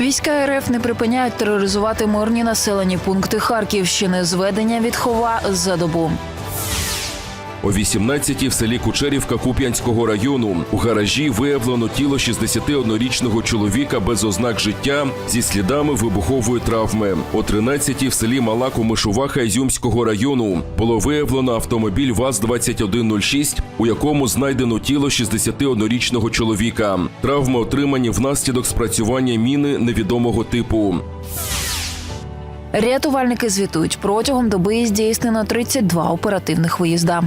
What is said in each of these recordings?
Війська РФ не припиняють тероризувати мирні населені пункти Харківщини. Зведення відхова за добу. О 18-й в селі Кучерівка Куп'янського району у гаражі виявлено тіло 61-річного чоловіка без ознак життя зі слідами вибухової травми. О 13-й в селі Мала Комишуваха Ізюмського району було виявлено автомобіль ВАЗ-2106, у якому знайдено тіло 61-річного чоловіка. Травми отримані внаслідок спрацювання міни невідомого типу. Рятувальники звітують протягом доби здійснено 32 оперативних виїзда.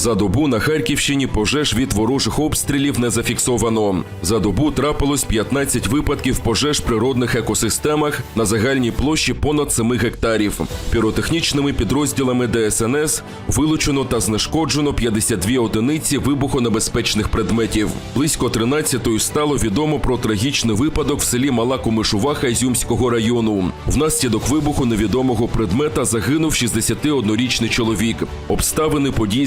За добу на Харківщині пожеж від ворожих обстрілів не зафіксовано. За добу трапилось 15 випадків пожеж в природних екосистемах на загальній площі понад 7 гектарів. Піротехнічними підрозділами ДСНС вилучено та знешкоджено 52 одиниці вибухонебезпечних предметів. Близько 13-ї стало відомо про трагічний випадок в селі Мала Комишуваха Ізюмського району. Внаслідок вибуху невідомого предмета загинув 61-річний чоловік. Обставини подій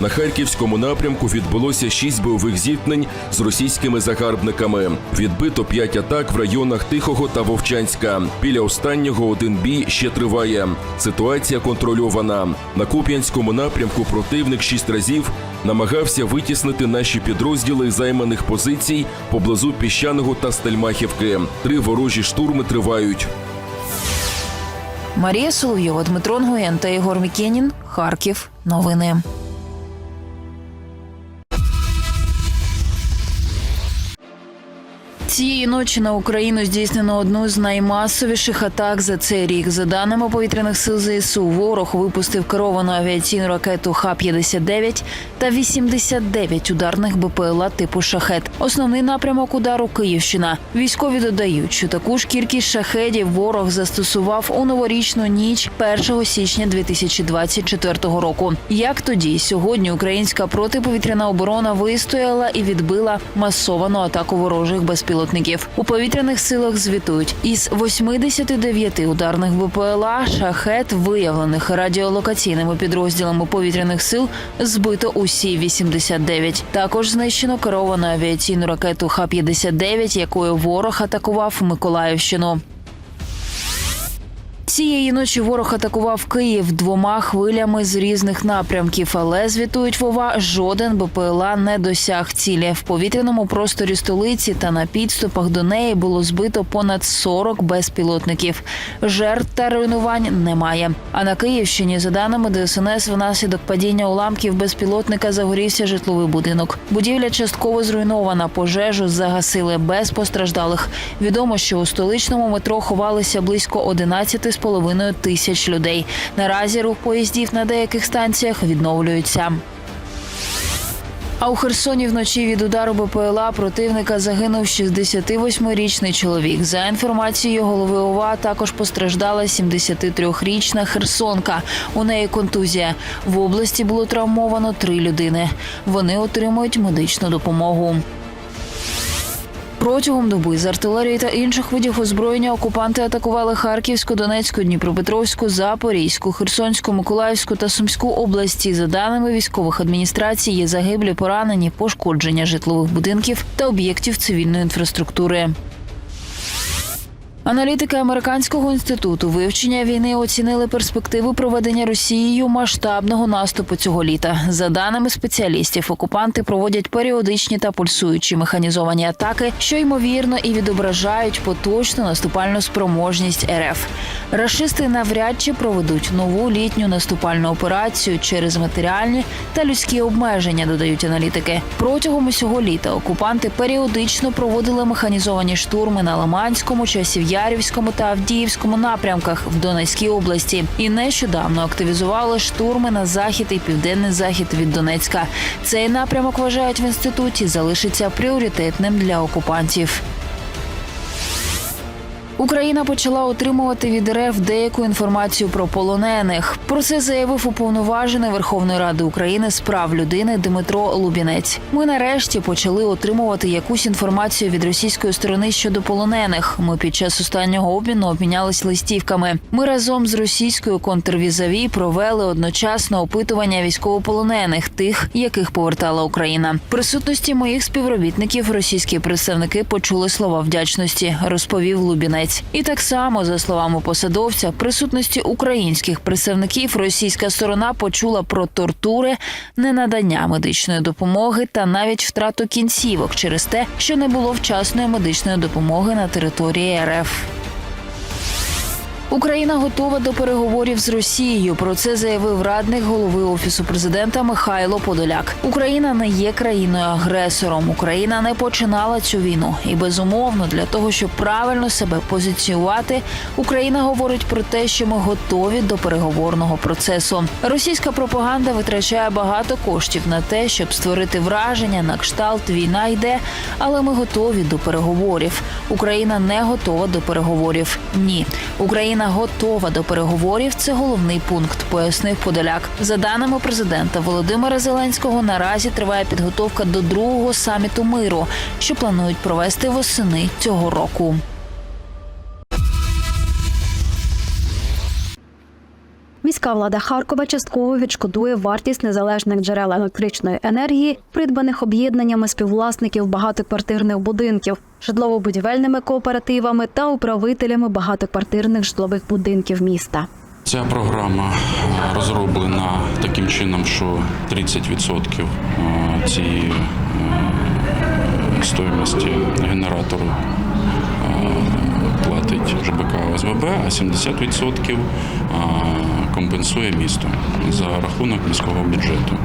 На харківському напрямку відбулося шість бойових зіткнень з російськими загарбниками. Відбито п'ять атак в районах Тихого та Вовчанська. Біля останнього один бій ще триває. Ситуація контрольована. На Куп'янському напрямку противник шість разів намагався витіснити наші підрозділи займаних позицій поблизу піщаного та Стельмахівки. Три ворожі штурми тривають. Марія Соловйова, Дмитро Нгоєн та Ігор Мікенін. Харків. Новини. Цієї ночі на Україну здійснено одну з наймасовіших атак за цей рік. За даними повітряних сил ЗСУ, ворог випустив керовану авіаційну ракету Х-59 та 89 ударних БПЛА типу шахет. Основний напрямок удару Київщина. Військові додають, що таку ж кількість шахедів ворог застосував у новорічну ніч 1 січня 2024 року. Як тоді, сьогодні українська протиповітряна оборона вистояла і відбила масовану атаку ворожих безпілотників. У повітряних силах звітують із 89 ударних БПЛА шахет, виявлених радіолокаційними підрозділами повітряних сил, збито усі 89. Також знищено керовану авіаційну ракету Х-59, якою ворог атакував Миколаївщину. Цієї ночі ворог атакував Київ двома хвилями з різних напрямків, але звітують Вова, жоден БПЛА не досяг цілі. В повітряному просторі столиці та на підступах до неї було збито понад 40 безпілотників. Жертв та руйнувань немає. А на Київщині, за даними ДСНС, внаслідок падіння уламків безпілотника загорівся житловий будинок. Будівля частково зруйнована. Пожежу загасили без постраждалих. Відомо, що у столичному метро ховалися близько 11 з половиною тисяч людей. Наразі рух поїздів на деяких станціях відновлюється. А у Херсоні вночі від удару БПЛА противника загинув 68-річний чоловік. За інформацією голови ОВА, також постраждала 73-річна херсонка. У неї контузія. В області було травмовано три людини. Вони отримують медичну допомогу. Протягом доби з артилерії та інших видів озброєння окупанти атакували Харківську, Донецьку, Дніпропетровську, Запорізьку, Херсонську, Миколаївську та Сумську області. За даними військових адміністрацій, є загиблі, поранені, пошкодження житлових будинків та об'єктів цивільної інфраструктури. Аналітики американського інституту вивчення війни оцінили перспективи проведення Росією масштабного наступу цього літа. За даними спеціалістів, окупанти проводять періодичні та пульсуючі механізовані атаки, що ймовірно і відображають поточну наступальну спроможність РФ. Рашисти навряд чи проведуть нову літню наступальну операцію через матеріальні та людські обмеження, додають аналітики. Протягом усього літа окупанти періодично проводили механізовані штурми на Лиманському, Часів'ярівському та Авдіївському напрямках в Донецькій області і нещодавно активізували штурми на захід і південний захід від Донецька. Цей напрямок вважають в інституті залишиться пріоритетним для окупантів. Україна почала отримувати від РФ деяку інформацію про полонених. Про це заявив уповноважений Верховної Ради України з прав людини Дмитро Лубінець. Ми нарешті почали отримувати якусь інформацію від російської сторони щодо полонених. Ми під час останнього обміну обмінялись листівками. Ми разом з російською контрвізаві провели одночасно опитування військовополонених, тих, яких повертала Україна. В присутності моїх співробітників російські представники почули слова вдячності, розповів Лубінець. І так само, за словами посадовця, присутності українських представників російська сторона почула про тортури, ненадання медичної допомоги та навіть втрату кінцівок через те, що не було вчасної медичної допомоги на території РФ. Україна готова до переговорів з Росією. Про це заявив радник голови офісу президента Михайло Подоляк. Україна не є країною агресором. Україна не починала цю війну. І безумовно, для того, щоб правильно себе позиціювати, Україна говорить про те, що ми готові до переговорного процесу. Російська пропаганда витрачає багато коштів на те, щоб створити враження на кшталт війна йде, але ми готові до переговорів. Україна не готова до переговорів. Ні, Україна готова до переговорів. Це головний пункт, пояснив Подоляк. За даними президента Володимира Зеленського, наразі триває підготовка до другого саміту миру, що планують провести восени цього року. Міська влада Харкова частково відшкодує вартість незалежних джерел електричної енергії, придбаних об'єднаннями співвласників багатоквартирних будинків, житлово-будівельними кооперативами та управителями багатоквартирних житлових будинків міста. Ця програма розроблена таким чином, що 30% е, цієї е, стоїмості генератору ЖБК ОСББ, а 70% е, компенсує місто за рахунок міського бюджету.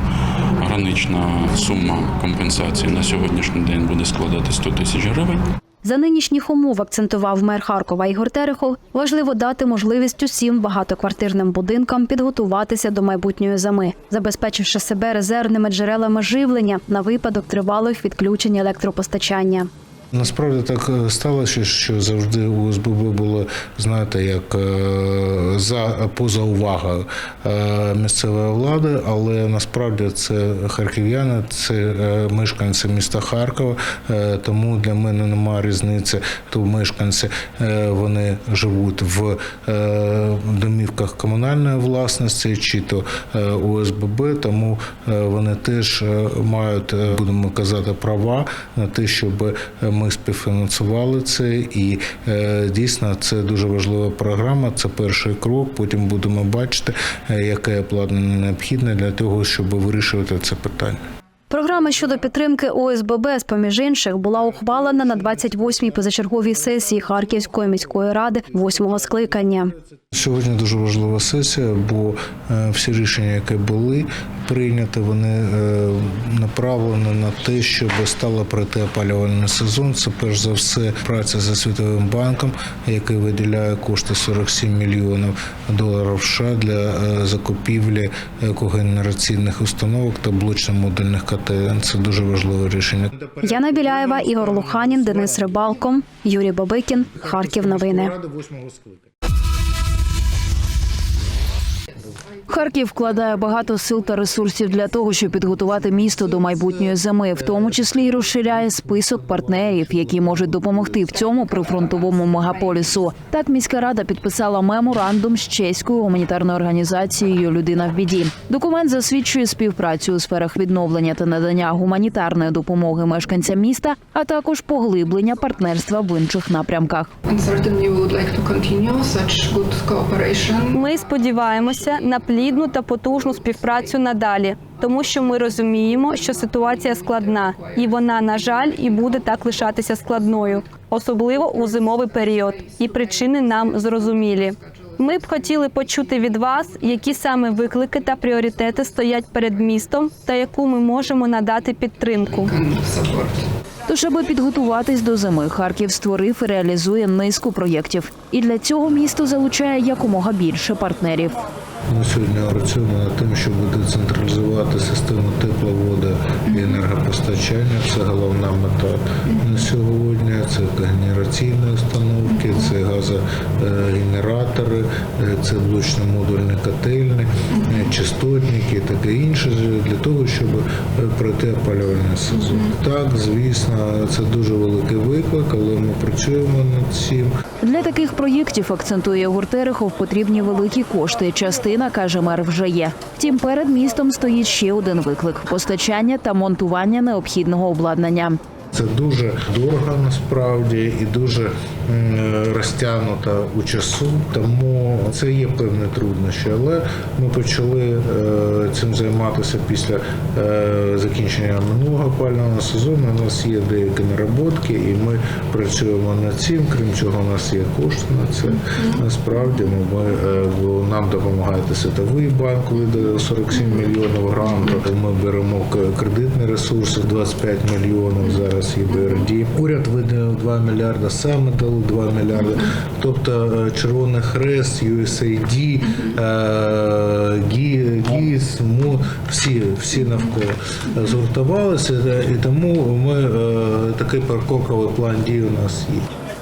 Гранична сума компенсації на сьогоднішній день буде складати 100 тисяч гривень. За нинішніх умов акцентував мер Харкова Ігор Терехов, важливо дати можливість усім багатоквартирним будинкам підготуватися до майбутньої зими, забезпечивши себе резервними джерелами живлення на випадок тривалих відключень електропостачання. Насправді так е, сталося, що завжди ОСББ було, знаєте, як е, за поза увагою е, місцевої влади, але насправді це харків'яни, це мешканці міста Харкова, тому для мене немає різниці. То мешканці вони живуть в домівках комунальної власності чи то ОСББ, тому вони теж мають, будемо казати, права на те, щоб ми співфінансували це. І е, дійсно це дуже важлива програма. Це перший крок. Потім будемо бачити, е, яке обладнання необхідне для того, щоб вирішувати це питання. Програма щодо підтримки ОСББ, з поміж інших, була ухвалена на 28-й позачерговій сесії Харківської міської ради восьмого скликання. Сьогодні дуже важлива сесія, бо е, всі рішення, які були прийняті, вони е, направлені на те, щоб стало пройти опалювальний сезон. Це перш за все праця за світовим банком, який виділяє кошти 47 мільйонів доларів США для е, закупівлі екогенераційних установок та блочно-модульних котелень. Це дуже важливе рішення. Яна Біляєва, Ігор Луханін, Денис Рибалко, Юрій Бабикін, Харків. Новини. Харків вкладає багато сил та ресурсів для того, щоб підготувати місто до майбутньої зими, в тому числі й розширяє список партнерів, які можуть допомогти в цьому прифронтовому мегаполісу. Так міська рада підписала меморандум з чеською гуманітарною організацією Людина в біді. Документ засвідчує співпрацю у сферах відновлення та надання гуманітарної допомоги мешканцям міста, а також поглиблення партнерства в інших напрямках. Ми сподіваємося на плідну та потужну співпрацю надалі, тому що ми розуміємо, що ситуація складна, і вона, на жаль, і буде так лишатися складною, особливо у зимовий період. І причини нам зрозумілі. Ми б хотіли почути від вас, які саме виклики та пріоритети стоять перед містом, та яку ми можемо надати підтримку. Аби підготуватись до зими, Харків створив і реалізує низку проєктів. І для цього місто залучає якомога більше партнерів. Ми сьогодні працюємо над тим, щоб децентралізувати систему тепловоди і енергопостачання. Це головна мета на сьогодні. Це генераційні установки, це газогенератори, е, це блочно-модульні котельні, е, частотники і таке інше для того, щоб е, пройти опалювальний сезон. Так, звісно, це дуже великий виклик, але ми працюємо над цим. Для таких проєктів, акцентує Ігор Терехов, потрібні великі кошти. Частина, каже мер, вже є. Втім, перед містом стоїть ще один виклик постачання та монтування необхідного обладнання. Це дуже дорого насправді і дуже розтягнуто у часу, тому це є певні труднощі. Але ми почали е, цим займатися після е, закінчення минулого опалювального сезону. У нас є деякі наработки, і ми працюємо над цим. Крім цього, у нас є кошти на це. Насправді ми, ми, е, нам допомагає Світовий банк, видає 47 мільйонів гранту. Ми беремо кредитні ресурси 25 мільйонів зараз є БРД. Уряд виділив 2 мільярди, саме дали 2 мільярди. Тобто е, Червоний Хрест, USAID, ГІС, МО, всі, всі навколо згуртувалися, е, і тому ми е, такий парковковий план дій у нас є.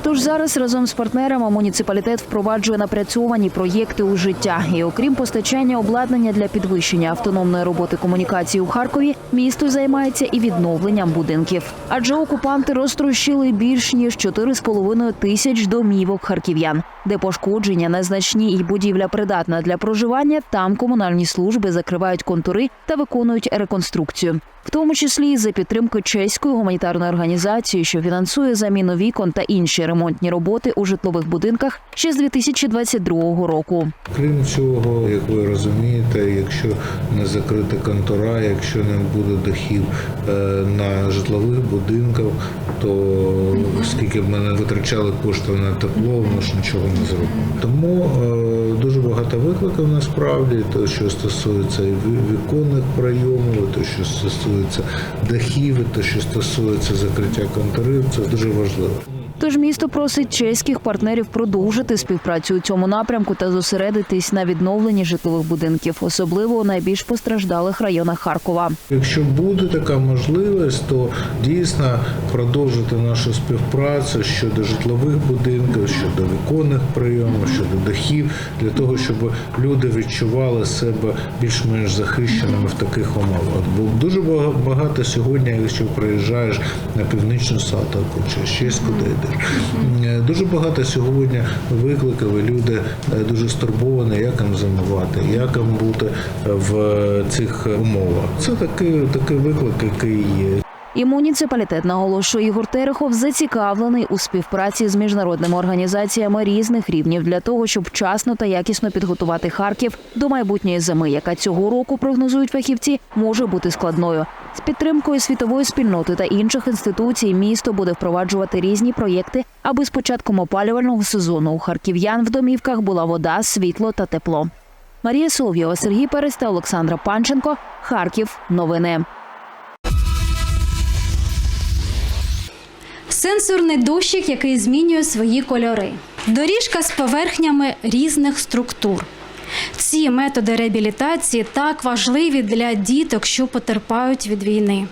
Тож зараз разом з партнерами муніципалітет впроваджує напрацьовані проєкти у життя. І окрім постачання обладнання для підвищення автономної роботи комунікації у Харкові, місто займається і відновленням будинків. Адже окупанти розтрощили більш ніж 4,5 тисяч домівок харків'ян, де пошкодження незначні і будівля придатна для проживання. Там комунальні служби закривають контури та виконують реконструкцію. В тому числі за підтримки чеської гуманітарної організації, що фінансує заміну вікон та інші ремонтні роботи у житлових будинках ще з 2022 року. Крім цього, як ви розумієте, якщо не закрити контура, якщо не буде дахів е, на житлових будинках, то скільки б ми не витрачали кошти на тепло, ми ж нічого не зробимо. Тому е, дуже багато викликів насправді, те, що стосується віконних прийомів, те, що стосується дахів, те, що стосується закриття контурів, це дуже важливо. Тож місто просить чеських партнерів продовжити співпрацю у цьому напрямку та зосередитись на відновленні житлових будинків, особливо у найбільш постраждалих районах Харкова. Якщо буде така можливість, то дійсно продовжити нашу співпрацю щодо житлових будинків, щодо віконних прийомів, щодо дахів, для того, щоб люди відчували себе більш-менш захищеними в таких умовах. Бо дуже бага- багато сьогодні, якщо приїжджаєш на північну Сатарку чи ще куди йдеш, е, дуже багато сьогодні викликів, і люди е, дуже стурбовані, як їм зимувати, як їм бути в цих умовах. Це такий, такий виклик, який є. І муніципалітет наголошує Ігор Терехов зацікавлений у співпраці з міжнародними організаціями різних рівнів для того, щоб вчасно та якісно підготувати Харків до майбутньої зими, яка цього року прогнозують фахівці, може бути складною. З підтримкою світової спільноти та інших інституцій місто буде впроваджувати різні проєкти, аби з початком опалювального сезону у харків'ян в домівках була вода, світло та тепло. Марія Солов'єва, Сергій Перес та Олександра Панченко. Харків. Новини. Сенсорний дощик, який змінює свої кольори. Доріжка з поверхнями різних структур. Ці методи реабілітації так важливі для діток, що потерпають від війни.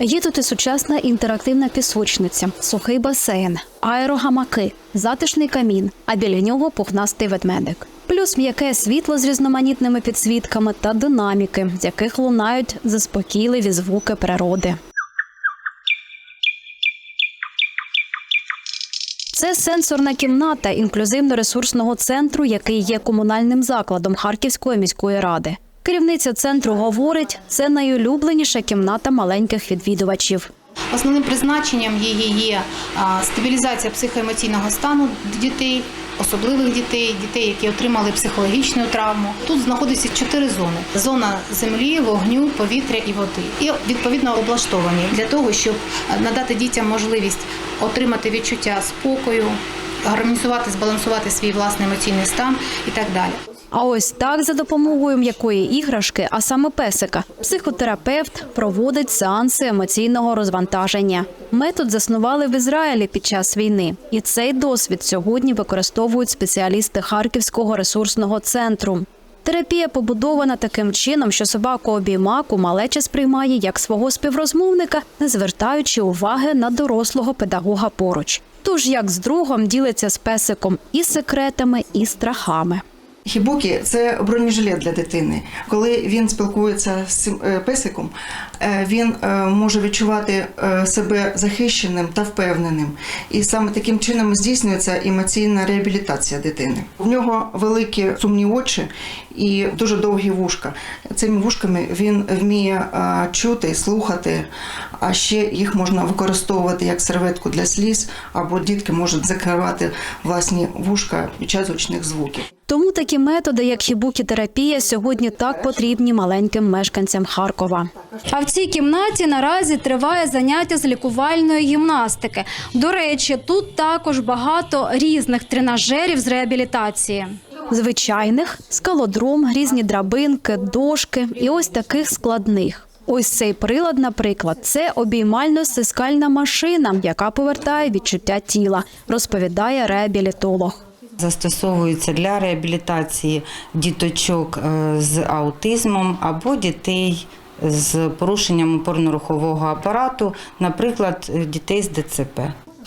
Є тут і сучасна інтерактивна пісочниця, сухий басейн, аерогамаки, затишний камін, а біля нього пухнастий ведмедик. Плюс м'яке світло з різноманітними підсвітками та динаміки, з яких лунають заспокійливі звуки природи. Це сенсорна кімната інклюзивно-ресурсного центру, який є комунальним закладом Харківської міської ради. Керівниця центру говорить, це найулюбленіша кімната маленьких відвідувачів. Основним призначенням її є стабілізація психоемоційного стану дітей, особливих дітей, дітей, які отримали психологічну травму. Тут знаходиться чотири зони: зона землі, вогню, повітря і води. І відповідно облаштовані для того, щоб надати дітям можливість отримати відчуття спокою, гармонізувати, збалансувати свій власний емоційний стан і так далі. А ось так за допомогою м'якої іграшки, а саме песика, психотерапевт проводить сеанси емоційного розвантаження. Метод заснували в Ізраїлі під час війни, і цей досвід сьогодні використовують спеціалісти Харківського ресурсного центру. Терапія побудована таким чином, що собаку обіймаку малеча сприймає як свого співрозмовника, не звертаючи уваги на дорослого педагога поруч. Тож як з другом ділиться з песиком і секретами, і страхами. Хібукі це бронежилет для дитини. Коли він спілкується з цим е, песиком, е, він е, може відчувати себе захищеним та впевненим. І саме таким чином здійснюється емоційна реабілітація дитини. У нього великі сумні очі і дуже довгі вушка. Цими вушками він вміє чути, слухати, а ще їх можна використовувати як серветку для сліз, або дітки можуть закривати власні вушка під час гучних звуків. Тому такі методи, як хібукі-терапія, сьогодні так потрібні маленьким мешканцям Харкова. А в цій кімнаті наразі триває заняття з лікувальної гімнастики. До речі, тут також багато різних тренажерів з реабілітації. Звичайних скалодром, різні драбинки, дошки і ось таких складних. Ось цей прилад, наприклад, це обіймально-стискальна машина, яка повертає відчуття тіла, розповідає реабілітолог. Застосовується для реабілітації діточок е, з аутизмом або дітей з порушенням опорно-рухового апарату, наприклад, е, дітей з ДЦП.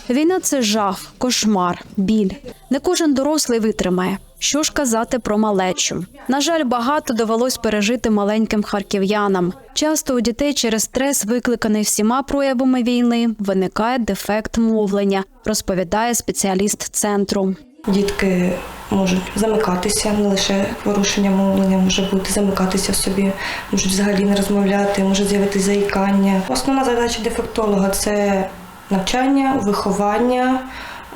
Війна це жах, кошмар, біль. Не кожен дорослий витримає. Що ж казати про малечу? На жаль, багато довелось пережити маленьким харків'янам. Часто у дітей через стрес, викликаний всіма проявами війни, виникає дефект мовлення, розповідає спеціаліст центру. Дітки можуть замикатися, не лише порушення мовлення може бути замикатися в собі, можуть взагалі не розмовляти, може з'явитися заїкання. Основна задача дефектолога це навчання, виховання,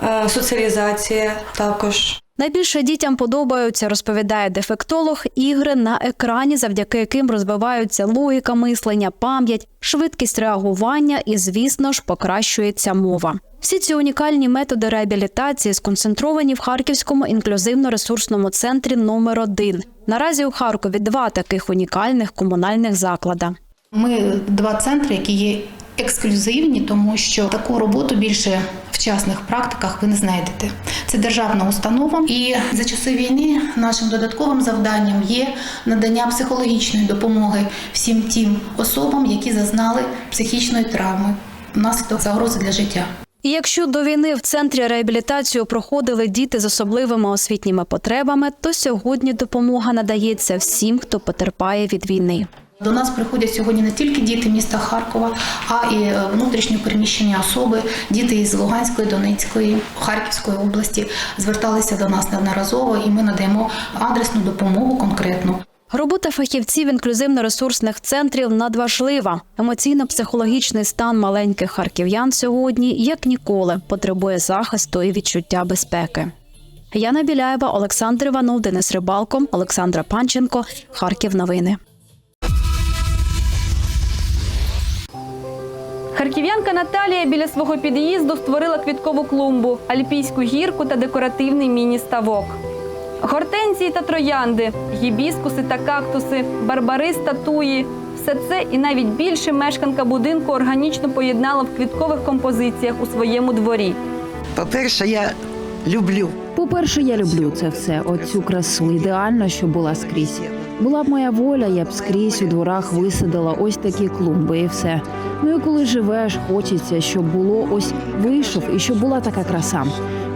е, соціалізація також. Найбільше дітям подобаються, розповідає дефектолог, ігри на екрані, завдяки яким розвиваються логіка мислення, пам'ять, швидкість реагування і, звісно ж, покращується мова. Всі ці унікальні методи реабілітації сконцентровані в Харківському інклюзивно-ресурсному центрі номер 1 Наразі у Харкові два таких унікальних комунальних заклади. Ми два центри, які є ексклюзивні, тому що таку роботу більше в частних практиках ви не знайдете. Це державна установа, і за часи війни нашим додатковим завданням є надання психологічної допомоги всім тим особам, які зазнали психічної травми внаслідок загрози для життя. І якщо до війни в центрі реабілітацію проходили діти з особливими освітніми потребами, то сьогодні допомога надається всім, хто потерпає від війни. До нас приходять сьогодні не тільки діти міста Харкова, а і е, внутрішньо переміщені особи, діти із Луганської, Донецької, Харківської області зверталися до нас неодноразово, і ми надаємо адресну допомогу конкретну. Робота фахівців інклюзивно-ресурсних центрів надважлива. Емоційно-психологічний стан маленьких харків'ян сьогодні, як ніколи, потребує захисту і відчуття безпеки. Яна Біляєва, Олександр Іванов, Денис Рибалко, Олександра Панченко. Харків. Новини. Харків'янка Наталія біля свого під'їзду створила квіткову клумбу, альпійську гірку та декоративний міні-ставок. Гортензії та троянди, гібіскуси та кактуси, барбарис та туї. Все це і навіть більше мешканка будинку органічно поєднала в квіткових композиціях у своєму дворі. По-перше, я люблю. По-перше, я люблю це все, оцю красу, ідеально, щоб була скрізь. Була б моя воля, я б скрізь у дворах висадила ось такі клумби і все. Ну і коли живеш, хочеться, щоб було ось вийшов і щоб була така краса.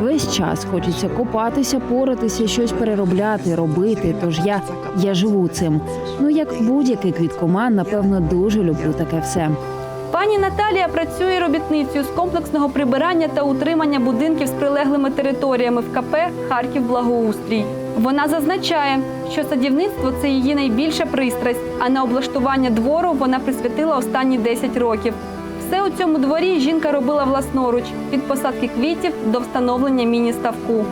Весь час хочеться копатися, поратися, щось переробляти, робити. Тож я, я живу цим. Ну як будь-який квіткоман, напевно, дуже люблю таке все. Пані Наталія працює робітницею з комплексного прибирання та утримання будинків з прилеглими територіями в КП Харків Благоустрій. Вона зазначає, що садівництво це її найбільша пристрасть, а на облаштування двору вона присвятила останні 10 років. Все у цьому дворі жінка робила власноруч від посадки квітів до встановлення міні-ставку.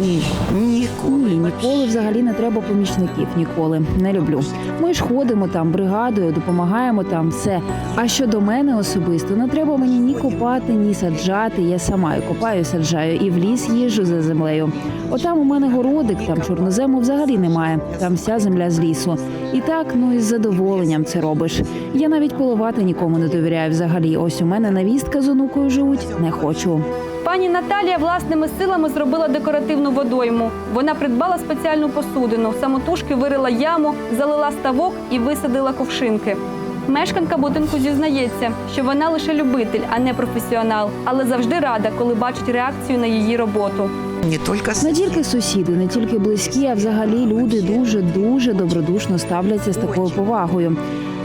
Ні, ніколи. Ніколи взагалі не треба помічників. Ніколи не люблю. Ми ж ходимо там бригадою, допомагаємо там все. А щодо мене особисто, не треба мені ні копати, ні саджати. Я сама і копаю, і саджаю, і в ліс їжджу за землею. Отам у мене городик, там чорнозему взагалі немає. Там вся земля з лісу. І так, ну із задоволенням це робиш. Я навіть поливати нікому не довіряю взагалі. Ось у мене навістка з онукою живуть. Не хочу. Пані Наталія власними силами зробила декоративну водойму. Вона придбала спеціальну посудину, самотужки вирила яму, залила ставок і висадила ковшинки. Мешканка будинку зізнається, що вона лише любитель, а не професіонал, але завжди рада, коли бачить реакцію на її роботу. Не тільки Не тільки сусіди, не тільки близькі, а взагалі люди дуже дуже добродушно ставляться з такою повагою.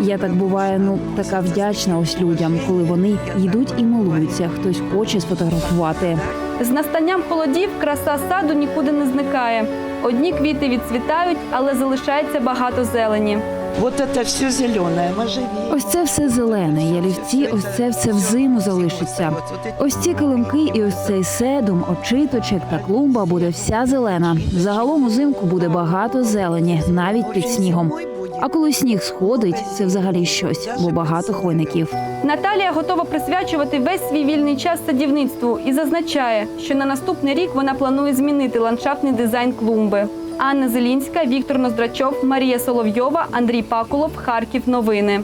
Я так буває, ну така вдячна ось людям, коли вони йдуть і милуються, хтось хоче сфотографувати. З настанням холодів краса саду нікуди не зникає. Одні квіти відцвітають, але залишається багато зелені. Вот это все зеленое, можжевельник. Ось це все зелене, ялівці, ось це все взиму залишиться. Ось ці килимки і ось цей седум, очиточек та клумба буде вся зелена. Загалом узимку буде багато зелені, навіть під снігом. А коли сніг сходить, це взагалі щось, бо багато хвойників. Наталія готова присвячувати весь свій вільний час садівництву і зазначає, що на наступний рік вона планує змінити ландшафтний дизайн клумби. Анна Зелінська, Віктор Ноздрачов, Марія Соловйова, Андрій Пакулов, Харків. Новини.